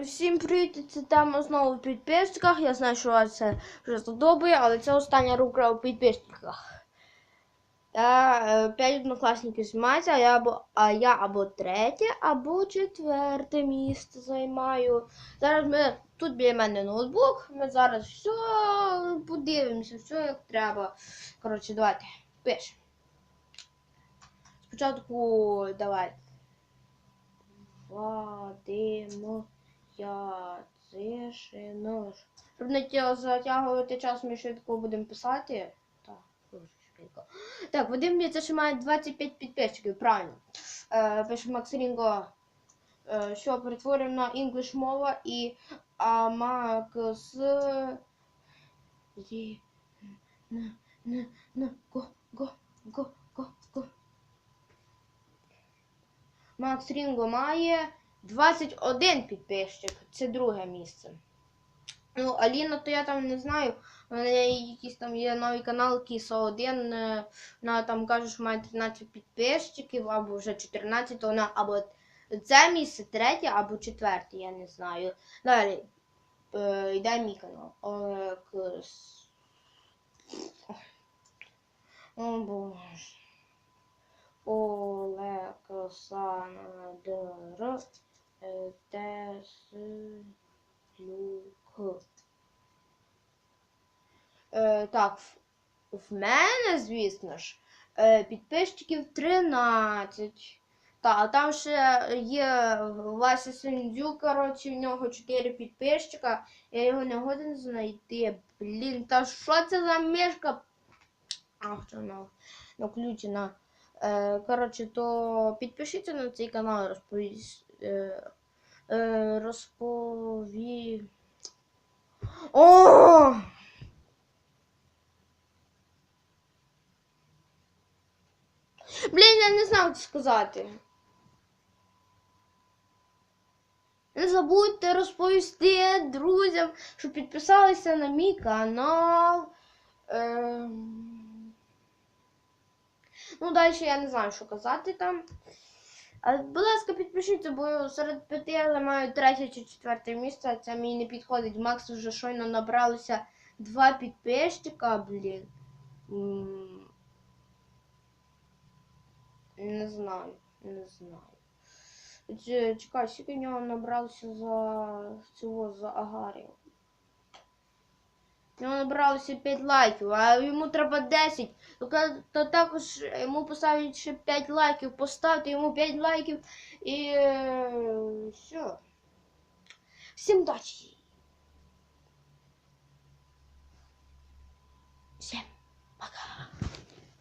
Всім привіт, це тема знову в підписчиках. Я знаю, що вас це вже задобує, але це остання рука у підписчиках. Я, 5 однокласників знімається, а я або, а я або третє, або четверте місце займаю. Зараз ми тут біля мене ноутбук. Ми зараз все подивимося, все як треба. Коротше, давайте пишемо. Спочатку давайте. Вадимо. Яцишинош. Щоб не затягувати час, ми швидко будемо писати. Так. Так, Вадим Яцишин має 25 підписчиків, правильно. Е, пише Макс е, що перетворюємо на інглиш мова і а, Макс є на на на го го го го го. Макс Рінго має 21 підписчик. Це друге місце. Ну, Аліна, то я там не знаю. У мене якийсь там є новий канал Кіса 1. е, Вона там каже, що має 13 підписчиків, або вже 14, то вона або це місце третє, або четверте, я не знаю. Далі. Е, йде мій канал. Олекс. О боже. Олександр е, Теслюк. Е, так, в, мене, звісно ж, е, підписчиків 13. Та, а там ще є Вася Сендзюк, коротше, в нього 4 підписчика. Я його не годен знайти. Блін, та що це за мішка? Ах, що вона включена. Е, коротше, то підпишіться на цей канал, розповість. Е, е, розпові... О! Блін, я не як це сказати. Не забудьте розповісти друзям, щоб підписалися на мій канал. Ем... Ну, далі я не знаю, що казати там. А, будь ласка, підпишіться, бо серед п'яти я займаю третє чи четверте місце, а це мені не підходить. Макс вже щойно набралося два підписчика, блін. Не знаю, не знаю. Чекай, скільки в нього набралося за цього за агарів. У нього набралося 5 лайків, а йому треба 10. То, також йому поставить ще 5 лайків, поставте йому 5 лайків і е, все. Всім удачі!